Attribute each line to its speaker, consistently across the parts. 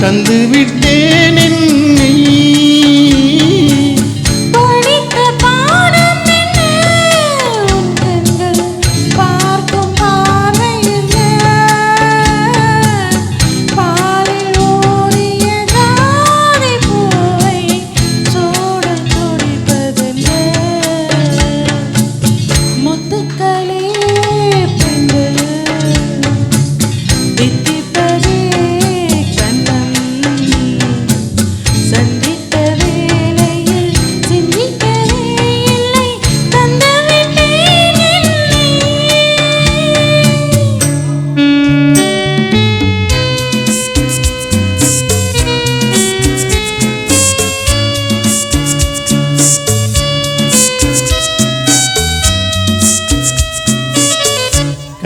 Speaker 1: தந்து விட்டேனே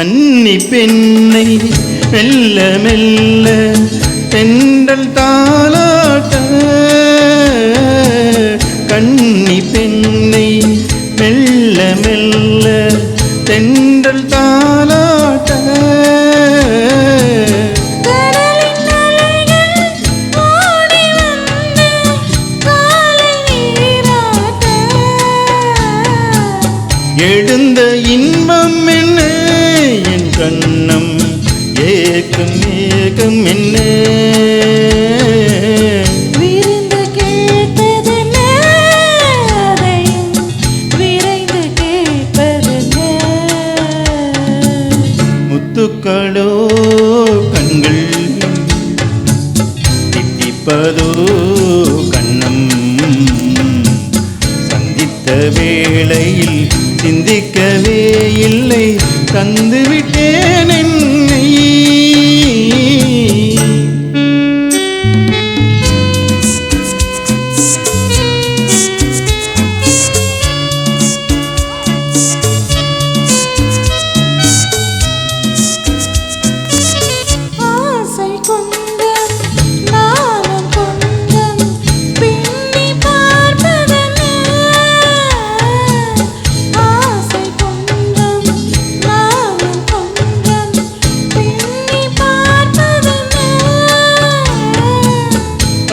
Speaker 1: கன்னி பெண்ணை மெல்ல மெல்ல தென்றல் தாளாட்ட. கன்னி பெண்ணை மெல்ல மெல்ல தென்றல் தாளாட்ட. எழுந்த இன்பம் என்ன? என் கண்ணம் ஏக்கம் ஏக்கம் என்ன? முத்துக்களோ கண்கள் தித்திப்பதோ கண்ணம் சந்தித்த வேளையில் சிந்திக்கவே இல்லை. தந்து விட்டேன்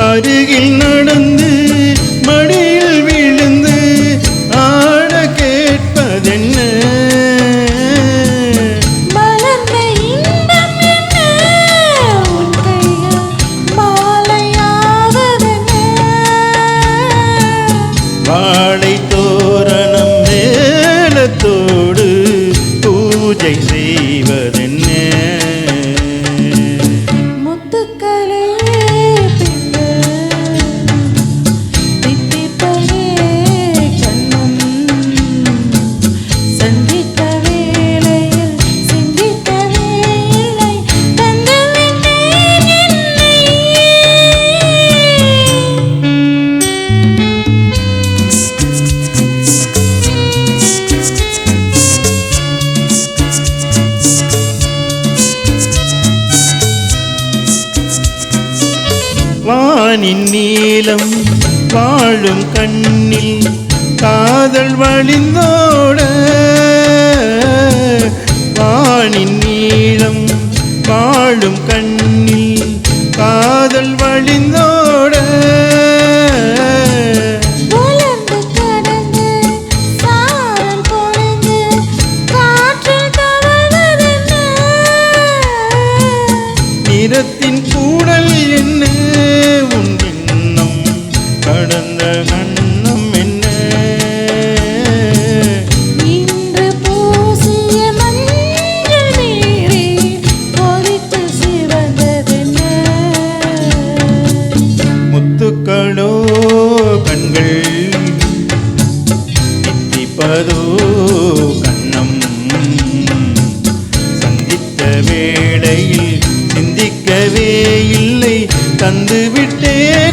Speaker 1: அருகில் நடந்து மடியில் விழுந்து ஆட கேட்பதென்ன? வாழை தோரணம் மேலத்தோடு பூஜை செய்வதென்ன? வானின் நீளம் வாழும் கண்ணில் காதல் வழிந்தோட நிறத்தின் கூடல் என்ன? உன் எண்ணம் கடந்த கண்ணம் என்ன?
Speaker 2: இன்று பூசிய மஞ்சள் நீரே கொதித்து சிவந்ததென்ன?
Speaker 1: முத்துக்களோ கண்கள் தித்திப்பதோ இல்லை தந்து விட்டேன்